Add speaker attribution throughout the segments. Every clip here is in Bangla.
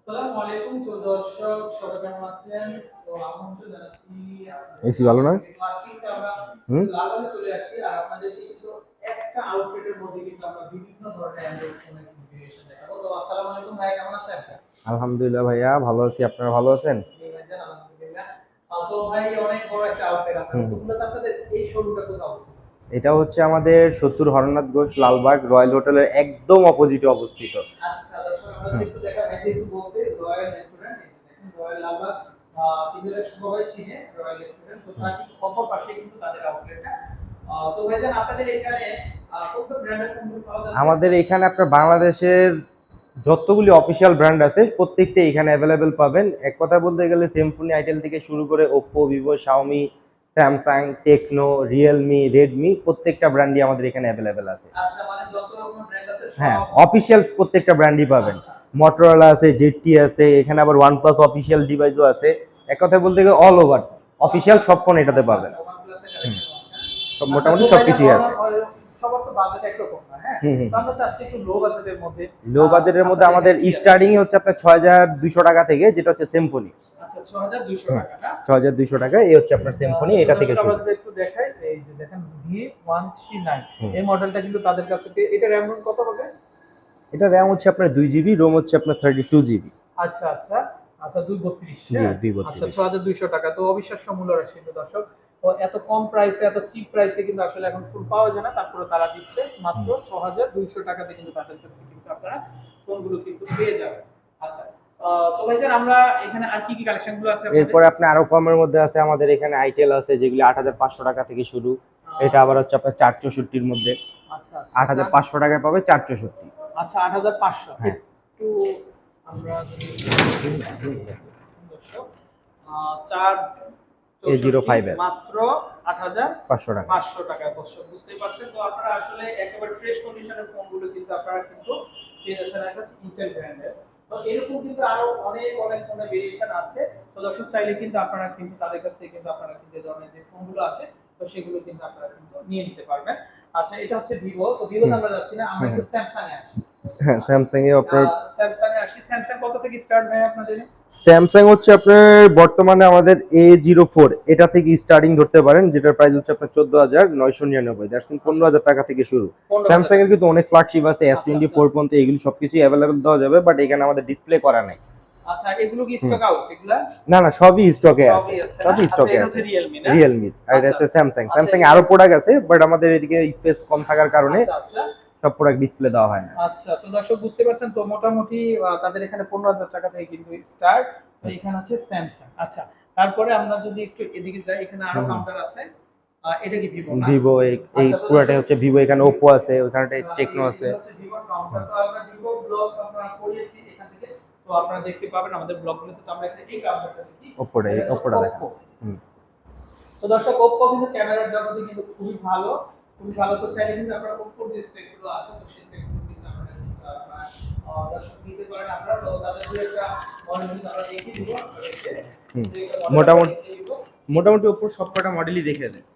Speaker 1: আসসালামু আলাইকুম তো দর্শক সবাই কেমন আছেন? তো আমন্ত্রণ জানাচ্ছি
Speaker 2: এসি ভালো না?
Speaker 1: আজকে আমরা
Speaker 2: হুম?
Speaker 1: চলে আসছি। আর আপনাদের কিন্তু একটা আউটলেটের মধ্যে কিন্তু আমরা বিভিন্ন ধরনের অ্যান্ড্রয়েড ফোনের কনফিগারেশন দেখাবো। তো আসসালামু আলাইকুম ভাই কেমন আছেন?
Speaker 2: আলহামদুলিল্লাহ ভাইয়া ভালো আছি। আপনারা ভালো আছেন?
Speaker 1: আলহামদুলিল্লাহ। তো ভাই অনেক বড় একটা আউটলেট আপনাদের।
Speaker 2: হুম।
Speaker 1: তো মূলত আপনাদের এই শোরুমটা কোথায় অবস্থিত?
Speaker 2: এটা হচ্ছে আমাদের সত্তর হরনাথ ঘোষ লালবাগ রয়্যাল হোটেলের একদম অপোজিটে অবস্থিত।
Speaker 1: আচ্ছা যেহেতু বলছে রয়্যাল রেস্টুরেন্ট দেখুন রয়্যাল লালবাগ তিনজনের সবাই চিনে রয়্যাল রেস্টুরেন্ট তো তার ঠিক অপর পাশে কিন্তু তাদের আউটলেটটা তো ভাইজান আপনাদের এখানে
Speaker 2: আমাদের এখানে আপনার বাংলাদেশের যতগুলি অফিসিয়াল ব্র্যান্ড আছে প্রত্যেকটা এখানে অ্যাভেলেবেল পাবেন। এক কথা বলতে গেলে সিম্ফনি আইটেল থেকে শুরু করে Oppo Vivo Xiaomi Samsung Tecno Realme Redmi প্রত্যেকটা ব্র্যান্ডই আমাদের এখানে অ্যাভেলেবেল আছে।
Speaker 1: আচ্ছা মানে আছে
Speaker 2: হ্যাঁ অফিসিয়াল প্রত্যেকটা ব্র্যান্ডই পাবেন। মোটরোলা আছে জেটি আছে এখানে আবার ওয়ান প্লাস অফিসিয়াল ডিভাইসও আছে। এক কথায় বলতে গেলে অল ওভার অফিসিয়াল সব ফোন এটাতে পাবেন সব মোটামুটি সবকিছুই আছে।
Speaker 1: হ্যাঁ? লো বাজেটের মধ্যে।
Speaker 2: লো বাজেটের মধ্যে আমাদের স্টার্টিং হচ্ছে আপনার ছয় হাজার দুইশো টাকা থেকে যেটা হচ্ছে সিম্ফনি
Speaker 1: আচ্ছা 6200
Speaker 2: হ্যাঁ।
Speaker 1: টাকা না?
Speaker 2: ছয় হাজার দুইশো টাকা এই হচ্ছে আপনার সিম্ফনি এটা থেকে শুরু।
Speaker 1: একটু দেখাই এই যে দেখেন V139
Speaker 2: হুম।
Speaker 1: এই মডেলটা কিন্তু তাদের কাছে থেকে এটা RAM কত হবে?
Speaker 2: এটা র্যাম হচ্ছে আপনার দুই জিবি রোম হচ্ছে আপনার থার্টি টু জিবি
Speaker 1: আচ্ছা। আচ্ছা আচ্ছা 232
Speaker 2: জি,
Speaker 1: হ্যাঁ?
Speaker 2: 232
Speaker 1: আচ্ছা 6200 টাকা। তো অবিশ্বাস্য মূল্য রাশি কিন্তু দর্শক। এত কম প্রাইসে এত চিপ প্রাইসে কিন্তু আসলে এখন ফুল পাওয়া যায় না। তারপরে তারা দিচ্ছে মাত্র 6200 টাকাতে কিন্তু তাদের কাছে কিন্তু আপনারা ফোনগুলো কিন্তু পেয়ে যাবেন। আচ্ছা আহ, তো ভাইজান আমরা এখানে আর কি কি কালেকশনগুলো আছে আপনাদের?
Speaker 2: এরপরে আপনি আরও কমের মধ্যে আছে আমাদের এখানে আইটেল আছে যেগুলি আট হাজার পাঁচশো টাকা থেকে শুরু। এটা আবার হচ্ছে আপনার চার চৌষট্টির মধ্যে।
Speaker 1: আচ্ছা আচ্ছা।
Speaker 2: আট হাজার পাঁচশো টাকায় পাবে চার চৌষট্টি।
Speaker 1: আচ্ছা আট হাজার পাঁচশো।
Speaker 2: হ্যাঁ।
Speaker 1: একটু আমরা চার
Speaker 2: A05S
Speaker 1: মাত্র আট হাজার
Speaker 2: পাঁচশো টাকা।
Speaker 1: পাঁচশো টাকা। দর্শক বুঝতেই পারছেন? তো আপনারা আসলে একেবারে ফ্রেশ কন্ডিশনের ফোনগুলো কিন্তু আপনারা কিন্তু পেয়ে একটা ইন্টেল ব্র্যান্ডের তো এরকম কিন্তু আরও অনেক অনেক ফোনের ভেরিয়েশন আছে। তো দর্শক চাইলে কিন্তু আপনারা কিন্তু তাদের কাছ থেকে কিন্তু আপনারা কিন্তু ধরনের যে ফোনগুলো আছে তো সেগুলো কিন্তু আপনারা কিন্তু নিয়ে নিতে পারবেন। আচ্ছা এটা হচ্ছে ভিভো তো ভিভো আমরা যাচ্ছি না আমরা একটু স্যামসাং এ আসি।
Speaker 2: হ্যাঁ স্যামসাং এ আপনার
Speaker 1: স্যামসাং এ আসি। স্যামসাং কত থেকে স্টার্ট হয় আপনাদের?
Speaker 2: স্যামসাং হচ্ছে আপনার বর্তমানে আমাদের এ জিরো ফোর এটা থেকে স্টার্টিং ধরতে পারেন যেটার প্রাইস হচ্ছে আপনার চোদ্দ হাজার নয়শো নিরানব্বই। দ্যাটস মিন পনেরো হাজার টাকা থেকে শুরু। স্যামসাং এর কিন্তু অনেক ফ্ল্যাগশিপ আছে এস টোয়েন্টি ফোর পর্যন্ত এগুলি সবকিছু অ্যাভেলেবেল দেওয়া যাবে বাট এখানে আমাদের ডিসপ্লে করা নাই।
Speaker 1: আচ্ছা এগুলো কি স্টক আউট এগুলা?
Speaker 2: না না সবই স্টকে আছে।
Speaker 1: সবই
Speaker 2: স্টকে আছে।
Speaker 1: হচ্ছে রিয়েলমি না?
Speaker 2: রিয়েলমি আর এটা
Speaker 1: আচ্ছা।
Speaker 2: হচ্ছে স্যামসাং
Speaker 1: আচ্ছা,
Speaker 2: স্যামসাং আরও প্রোডাক্ট আছে বাট আমাদের এদিকে স্পেস কম থাকার কারণে
Speaker 1: আচ্ছা আচ্ছা।
Speaker 2: সব প্রোডাক্ট ডিসপ্লে দেওয়া হয় না।
Speaker 1: আচ্ছা তো দর্শক বুঝতে পারছেন তো মোটামুটি তাদের এখানে পনেরো হাজার টাকা থেকে কিন্তু স্টার্ট এখানে হচ্ছে স্যামসাং আচ্ছা তারপরে আমরা যদি একটু এদিকে যাই এখানে
Speaker 2: আরও
Speaker 1: কাউন্টার আছে। এটা কি ভিভো না?
Speaker 2: ভিভো এই
Speaker 1: আচ্ছা,
Speaker 2: পুরোটাই হচ্ছে ভিভো এখানে ওপো আছে ওখানে টেকনো আছে।
Speaker 1: ভিভো কাউন্টার তো আমরা ভিভো ব্লগ আমরা করিয়েছি এখান থেকে তো আপনারা দেখতে পাবেন আমাদের ব্লগগুলোতে তো আমরা এই কাউন্টারটা দেখি। হচ্ছে
Speaker 2: ওপোটা দেখা।
Speaker 1: তো দর্শক ওপ্পো কিন্তু ক্যামেরার জগতে কিন্তু খুবই ভালো। খুবই ভালো। তো চাইলে কিন্তু আপনারা ওপ্পোর যে সেটগুলো আছে তো সেই সেটগুলো কিন্তু আপনারা দর্শক নিতে পারেন আপনারা। তো তাদের একটা মডেল কিন্তু আমরা দেখিয়ে দিব।
Speaker 2: মোটামুটি-। মোটামুটি ওপোর সবকটা মডেলই দেখে দেয়।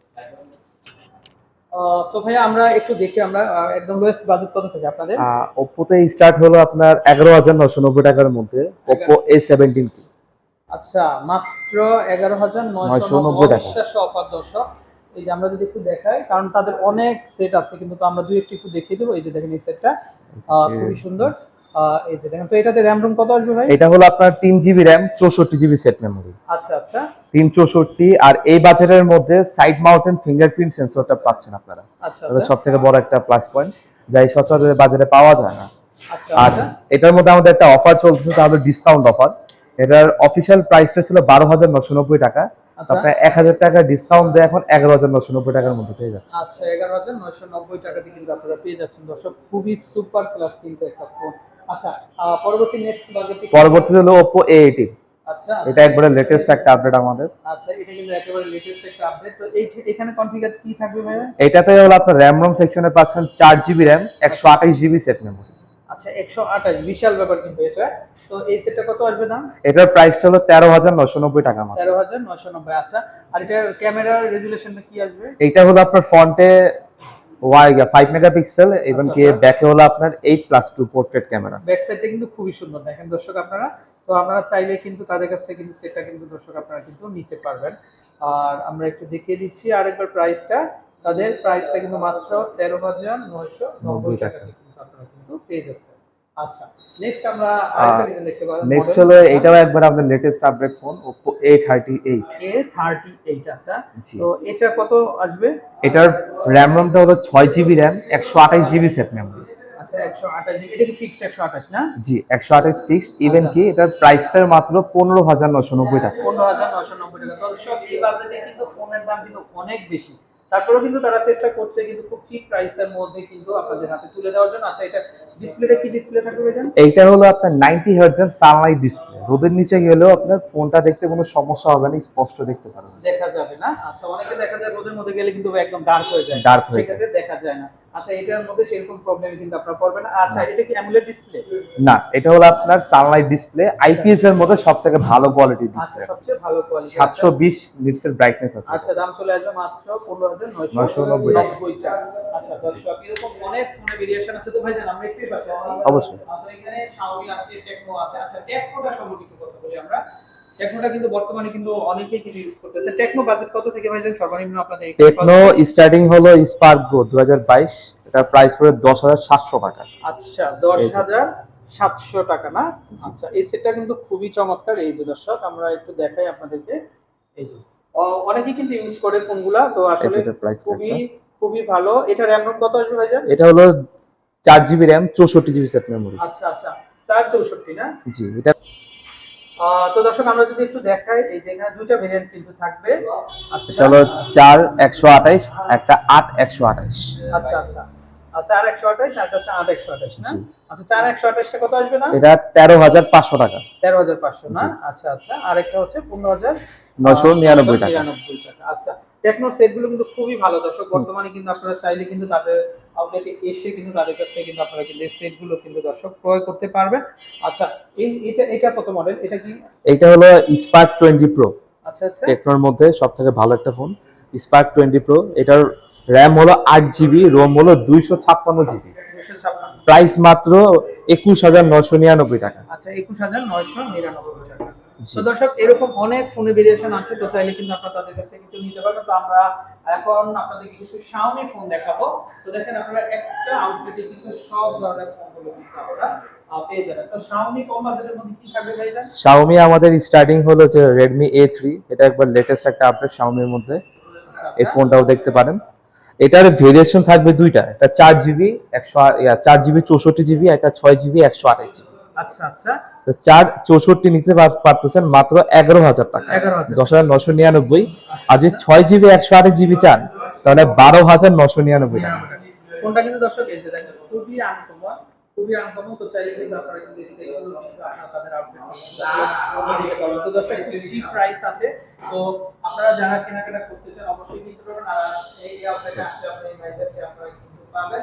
Speaker 1: তো ভাইয়া আমরা একটু দেখি আমরা একদম লোয়েস্ট বাজেট কত থেকে আপনাদের?
Speaker 3: ওপ্পোতে স্টার্ট হলো আপনার এগারো হাজার নশো নব্বই টাকার মধ্যে ওপ্পো এ সেভেন্টিন
Speaker 1: আচ্ছা মাত্র এগারো হাজার নয়শো নব্বই
Speaker 3: টাকা।
Speaker 1: অবিশ্বাস্য অফার দর্শক। এই যে আমরা যদি একটু দেখাই কারণ তাদের অনেক সেট আছে কিন্তু তো আমরা দুই একটু একটু দেখিয়ে দেবো। এই যে দেখেন এই সেটটা খুবই সুন্দর। এই যে দেখেন তো এটাতে র্যাম রুম কত আসবে ভাই?
Speaker 3: এটা হলো আপনার তিন জিবি র্যাম চৌষট্টি জিবি সেট মেমোরি
Speaker 1: আচ্ছা আচ্ছা।
Speaker 3: তিন চৌষট্টি আর এই বাজেটের মধ্যে সাইড মাউন্টেন ফিঙ্গারপ্রিন্ট সেন্সরটা পাচ্ছেন আপনারা।
Speaker 1: আচ্ছা
Speaker 3: এটা
Speaker 1: আচ্ছা।
Speaker 3: বড় একটা প্লাস পয়েন্ট যাই সচরাচর বাজারে পাওয়া যায় না।
Speaker 1: আচ্ছা
Speaker 3: আর এটার মধ্যে আমাদের একটা অফার চলতেছে তাহলে ডিসকাউন্ট অফার এটার অফিসিয়াল প্রাইসটা ছিল বারো হাজার নশো নব্বই টাকা। আপনার এক হাজার টাকা ডিসকাউন্ট দিয়ে এখন এগারো হাজার নশো নব্বই টাকার মধ্যে পেয়ে যাচ্ছে
Speaker 1: আচ্ছা এগারো হাজার নয়শো নব্বই টাকাতে কিন্তু আপনারা পেয়ে যাচ্ছেন। দর্শক খুবই সুপার ক্লাস কিন্তু একটা ফোন আচ্ছা পরবর্তী নেক্সট বাজেটে
Speaker 3: পরবর্তীতে হলো ওপো এ এইটিন
Speaker 1: আচ্ছা
Speaker 3: এটা একবারে লেটেস্ট একটা আপডেট আমাদের।
Speaker 1: আচ্ছা এটা কিন্তু একেবারে লেটেস্ট একটা আপডেট তো এই এখানে কনফিগার কি থাকবে
Speaker 3: এটাতে হলো আপনার র্যাম রোম সেকশনে পাচ্ছেন চার জিবি র্যাম একশো আঠাশ জিবি সেট মেমোরি
Speaker 1: আচ্ছা একশো আঠাশ বিশাল ব্যাপার কিন্তু এটা। তো এই সেটটা কত আসবে দাম?
Speaker 3: এটার প্রাইসটা হলো তেরো হাজার নশো নব্বই টাকা মাত্র।
Speaker 1: তেরো হাজার নয়শো নব্বই আচ্ছা। আর এটা ক্যামেরার রেজুলেশনটা কি আসবে?
Speaker 3: এইটা হলো আপনার ফ্রন্টে ওয়াই ফাইভ মেগাপিক্সেল এবং কি
Speaker 1: আচ্ছা।
Speaker 3: ব্যাকে হলো আপনার eight plus two portrait camera
Speaker 1: back সাইডটা কিন্তু খুবই সুন্দর দেখেন দর্শক আপনারা। তো আপনারা চাইলে কিন্তু তাদের কাছ থেকে কিন্তু সেটা কিন্তু দর্শক আপনারা কিন্তু নিতে পারবেন। আর আমরা একটু দেখিয়ে দিচ্ছি আরেকবার প্রাইসটা তাদের প্রাইসটা কিন্তু মাত্র তেরো হাজার নয়শো নব্বই টাকা আপনারা কিন্তু পেয়ে যাচ্ছেন। আচ্ছা নেক্সট আমরা আরেকটা ডিজাইন দেখতে
Speaker 3: নেক্সট হলো এটাও একবার লেটেস্ট আপডেট ফোন এইট
Speaker 1: আচ্ছা। তো এটা কত আসবে?
Speaker 3: এটার হলো সেট মেমোরি
Speaker 1: আচ্ছা এটা কি ফিক্সড আঠাশ না?
Speaker 3: জি একশো আঠাশ ফিক্সড ইভেন কি এটার প্রাইসটার মাত্র পনেরো হাজার নশো নব্বই টাকা।
Speaker 1: পনেরো হাজার নশো নব্বই টাকা। দর্শক এই বাজেটে কিন্তু ফোনের দাম কিন্তু অনেক বেশি। তারপরেও কিন্তু তারা চেষ্টা করছে কিন্তু খুব চিপ প্রাইসের মধ্যে কিন্তু আপনাদের হাতে তুলে দেওয়ার জন্য। আচ্ছা এটা ডিসপ্লেটা কি ডিসপ্লে থাকবে ভাইজান?
Speaker 3: এইটা হলো আপনার নাইনটি হার্জের সানলাইট ডিসপ্লে রোদের নিচে গেলেও আপনার ফোনটা দেখতে কোনো সমস্যা হবে না স্পষ্ট দেখতে পারবেন।
Speaker 1: দেখা যাবে না? আচ্ছা অনেকে দেখা যায় রোদের মধ্যে গেলে কিন্তু একদম ডার্ক হয়ে যায়।
Speaker 3: ডার্ক হয়ে যায়।
Speaker 1: দেখা যায় না। আচ্ছা এটার মধ্যে সেরকম প্রবলেম কিন্তু আপনারা পড়বেন না। আচ্ছা এটা কি অ্যামুলেট ডিসপ্লে
Speaker 3: না এটা হলো আপনার সানলাইট ডিসপ্লে আইপিএস এর মধ্যে সব ভালো কোয়ালিটির
Speaker 1: আচ্ছা সবচেয়ে ভালো কোয়ালিটি
Speaker 3: সাতশো বিশ নিটসের ব্রাইটনেস আছে।
Speaker 1: আচ্ছা দাম চলে আসবে মাত্র পনেরো হাজার নয়শো
Speaker 3: 990
Speaker 1: নব্বই টাকা। আচ্ছা দর্শক এরকম অনেক ফোনে ভেরিয়েশন আছে তো ভাই জান আমরা একটু পাশে
Speaker 3: অবশ্যই।
Speaker 1: আপনার এখানে শাওমি আছে টেকনো আছে। আচ্ছা টেকনোটা সম্পর্কে কথা বলি আমরা। টেকনোটা কিন্তু বর্তমানে কিন্তু অনেকেই কিন্তু ইউজ করতেছে। টেকনো বাজেট কত থেকে ভাই সর্বনিম্ন আপনাদের
Speaker 3: টেকনো স্টার্টিং হলো স্পার্ক গো দু হাজার বাইশ। এটার প্রাইস পড়ে দশ হাজার সাতশো টাকা।
Speaker 1: আচ্ছা দশ
Speaker 3: এই যে।
Speaker 1: হাজার সাতশো টাকা না? আচ্ছা এই সেটটা কিন্তু খুবই চমৎকার এই যে দর্শক আমরা একটু দেখাই আপনাদেরকে। এই যে। অনেকে কিন্তু ইউজ করে ফোনগুলা তো আসলে খুবই খুবই ভালো। এটা র্যাম রোম কত আসবে ভাইজান
Speaker 3: এটা হলো চার জিবি র্যাম চৌষট্টি জিবি সেট মেমোরি
Speaker 1: আচ্ছা আচ্ছা চার চৌষট্টি না?
Speaker 3: জি এটা
Speaker 1: তো দর্শক আমরা যদি একটু দেখাই এই যে এখানে দুইটা ভেরিয়েন্ট কিন্তু থাকবে। আচ্ছা।
Speaker 3: হলো চার একশো আঠাইশ একটা আট একশো আঠাইশ।
Speaker 1: আচ্ছা আচ্ছা। আর হচ্ছে না? আচ্ছা চার একশো আঠাশটা কত আসবে না?
Speaker 3: এটা টাকা।
Speaker 1: তেরো হাজার পাঁচশো না? আচ্ছা আচ্ছা। আর একটা হচ্ছে পনেরো হাজার
Speaker 3: নয়শো নিরানব্বই টাকা।
Speaker 1: আচ্ছা। সেটগুলো কিন্তু খুবই ভালো দর্শক। বর্তমানে কিন্তু আপনারা চাইলে কিন্তু তাদের আপনাকে এসে কিন্তু তাদের কাছ থেকে কিন্তু আপনারা কিন্তু সেটগুলো কিন্তু দর্শক ক্রয় করতে পারবেন। আচ্ছা এই এটা এটা কত মডেল এটা কি?
Speaker 3: এটা হলো স্পার্ক 20 প্রো
Speaker 1: আচ্ছা আচ্ছা।
Speaker 3: টেকনোর মধ্যে সবথেকে ভালো একটা ফোন স্পার্ক 20 প্রো এটার র্যাম হলো 8 জিবি রোম হলো 256 জিবি প্রাইস মাত্র 21999 টাকা।
Speaker 1: আচ্ছা
Speaker 3: 21999
Speaker 1: তো দর্শক এরকম অনেক ফোনের ভেরিয়েশন আছে তো চাইলে কিন্তু আপনারা তাদের কাছ থেকে কিন্তু নিতে পারবেন তো আমরা এখন আপনাদেরকে কিছু শাওমি ফোন দেখাবো। তো দেখেন আপনারা একটা আউটলেটে কিন্তু সব ধরনের ফোনগুলো কিন্তু আপনারা আহ, পেয়ে যাবেন। তো শাওমি কম বাজেটের মধ্যে কি থাকবে ভাই
Speaker 3: শাওমি আমাদের স্টার্টিং হলো যে রেডমি এ থ্রি এটা একবার লেটেস্ট একটা আপডেট শাওমির মধ্যে।
Speaker 1: আচ্ছা
Speaker 3: এই। ফোনটাও দেখতে পারেন। এটার ভেরিয়েশন থাকবে দুইটা। একটা চার জিবি একশো চার জিবি চৌষট্টি জিবি একটা ছয় জিবি একশো আঠাশ জিবি
Speaker 1: আচ্ছা আচ্ছা।
Speaker 3: চার চৌষট্টি নিচে পারতেছেন মাত্র এগারো হাজার টাকা। দশ হাজার নশো নিরানব্বই। আর যদি ছয় জিবি একশো আঠাশ জিবি চান তাহলে বারো হাজার নশো নিরানব্বই টাকা।
Speaker 1: ফোনটা কিন্তু দর্শক এসে দেখেন খুবই আনকমন খুবই আনকমন। তো চাইলে কিন্তু আপনারা কিন্তু এই কিন্তু আপনারা তাদের আউটলেট নিতে পারবেন তো দর্শক চিপ প্রাইস আছে। তো আপনারা যারা কেনাকাটা করতে চান অবশ্যই কিনতে পারবেন। আর এই আউটলেটে আসলে আপনারা এই ভাইজারকে আপনারা কিন্তু পাবেন।